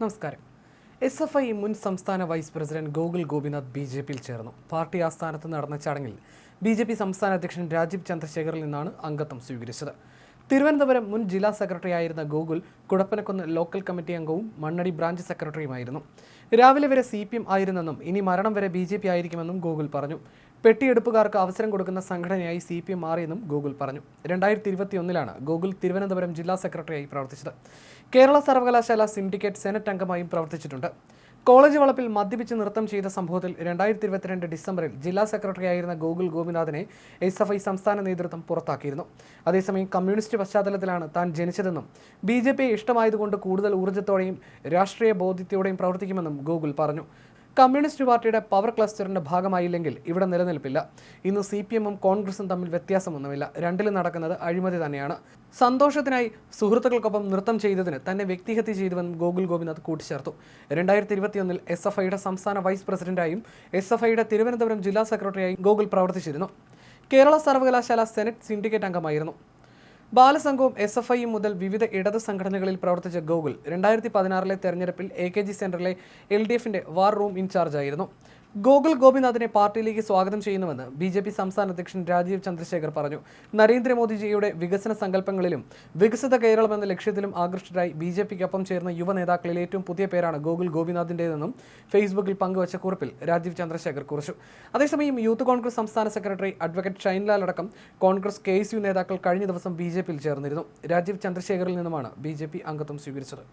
നമസ്കാരം. S F I മുൻ സംസ്ഥാന vice president Gokul Gopinath B J പിയിൽ ചേർന്നു. പാർട്ടി ആസ്ഥാനത്ത് നടന്ന ചടങ്ങിൽ ബി ജെ പി സംസ്ഥാന അധ്യക്ഷൻ രാജീവ് ചന്ദ്രശേഖറിൽ നിന്നാണ് അംഗത്വം സ്വീകരിച്ചത്. തിരുവനന്തപുരം മുൻ ജില്ലാ സെക്രട്ടറി ആയിരുന്ന ഗോകുൽ കുടപ്പനക്കുന്ന് ലോക്കൽ കമ്മിറ്റി അംഗവും മണ്ണടി ബ്രാഞ്ച് സെക്രട്ടറിയുമായിരുന്നു. രാവിലെ വരെ സി പി എം ആയിരുന്നെന്നും ഇനി മരണം വരെ ബി ജെ പി ആയിരിക്കുമെന്നും ഗോകുൽ പറഞ്ഞു. പെട്ടിയെടുപ്പുകാർക്ക് അവസരം കൊടുക്കുന്ന സംഘടനയായി സി പി എം മാറിയെന്നും ഗോകുൽ പറഞ്ഞു. രണ്ടായിരത്തി ഇരുപത്തിയൊന്നിലാണ് ഗോകുൽ തിരുവനന്തപുരം ജില്ലാ സെക്രട്ടറിയായി പ്രവർത്തിച്ചത്. കേരള സർവകലാശാല സിൻഡിക്കേറ്റ് സെനറ്റ് അംഗമായും പ്രവർത്തിച്ചിട്ടുണ്ട്. കോളേജ് വളപ്പിൽ മദ്യപിച്ച് നൃത്തം ചെയ്ത സംഭവത്തിൽ രണ്ടായിരത്തി ഇരുപത്തിരണ്ട് ഡിസംബറിൽ ജില്ലാ സെക്രട്ടറിയായിരുന്ന ഗോകുൽ ഗോപിനാഥിനെ എസ് എഫ് ഐ സംസ്ഥാന നേതൃത്വം പുറത്താക്കിയിരുന്നു. അതേസമയം കമ്മ്യൂണിസ്റ്റ് പശ്ചാത്തലത്തിലാണ് താൻ ജനിച്ചതെന്നും ബി ജെ പി ഇഷ്ടമായതുകൊണ്ട് കൂടുതൽ ഊർജത്തോടെയും രാഷ്ട്രീയ ബോധ്യത്തോടെയും പ്രവർത്തിക്കുമെന്നും ഗോകുൽ പറഞ്ഞു. കമ്മ്യൂണിസ്റ്റ് പാർട്ടിയുടെ പവർ ക്ലസ്റ്ററിന്റെ ഭാഗമായില്ലെങ്കിൽ ഇവിടെ നിലനിൽപ്പില്ല. ഇന്ന് സി പി എമ്മും കോൺഗ്രസും തമ്മിൽ വ്യത്യാസമൊന്നുമില്ല. രണ്ടിലും നടക്കുന്നത് അഴിമതി തന്നെയാണ്. സന്തോഷത്തിനായി സുഹൃത്തുക്കൾക്കൊപ്പം നൃത്തം ചെയ്തതിന് തന്നെ വ്യക്തിഹത്യ ചെയ്തുവെന്നും ഗോകുൽ ഗോപിനാഥ് കൂട്ടിച്ചേർത്തു. രണ്ടായിരത്തി ഇരുപത്തിയൊന്നിൽ എസ് എഫ് ഐയുടെ സംസ്ഥാന വൈസ് പ്രസിഡന്റായും എസ് എഫ് ഐയുടെ തിരുവനന്തപുരം ജില്ലാ സെക്രട്ടറിയായും ഗോകുൽ പ്രവർത്തിച്ചിരുന്നു. കേരള സർവകലാശാല സെനറ്റ് സിൻഡിക്കേറ്റ് അംഗമായിരുന്നു. ബാലസംഘവും എസ് എഫ് ഐയും മുതൽ വിവിധ ഇടത് സംഘടനകളിൽ പ്രവർത്തിച്ച ഗോകുൽ രണ്ടായിരത്തി പതിനാറിലെ തെരഞ്ഞെടുപ്പിൽ എ കെ ജി സെന്ററിലെ എൽ ഡി എഫിന്റെ വാർ റൂം ഇൻചാർജായിരുന്നു. ഗോകുൽ ഗോപിനാഥിനെ പാർട്ടിയിലേക്ക് സ്വാഗതം ചെയ്യുന്നുവെന്ന് ബി ജെ പി സംസ്ഥാന അധ്യക്ഷൻ രാജീവ് ചന്ദ്രശേഖർ പറഞ്ഞു. നരേന്ദ്രമോദിജിയുടെ വികസന സങ്കല്പങ്ങളിലും വികസിത കേരളം എന്ന ലക്ഷ്യത്തിലും ആകൃഷ്ടരായി ബി ജെ പിക്കൊപ്പം ചേർന്ന യുവ നേതാക്കളിൽ ഏറ്റവും പുതിയ പേരാണ് ഗോകുൽ ഗോപിനാഥിന്റെതെന്നും ഫേസ്ബുക്കിൽ പങ്കുവച്ച കുറിപ്പിൽ രാജീവ് ചന്ദ്രശേഖർ കുറിച്ചു. അതേസമയം യൂത്ത് കോൺഗ്രസ് സംസ്ഥാന സെക്രട്ടറി അഡ്വക്കേറ്റ് ഷൈൻലാൽ അടക്കം കോൺഗ്രസ് കെ എസ് യു നേതാക്കൾ കഴിഞ്ഞ ദിവസം ബി ജെ പിയിൽ ചേർന്നിരുന്നു. രാജീവ് ചന്ദ്രശേഖറിൽ നിന്നുമാണ് ബി ജെ പി അംഗത്വം സ്വീകരിച്ചത്.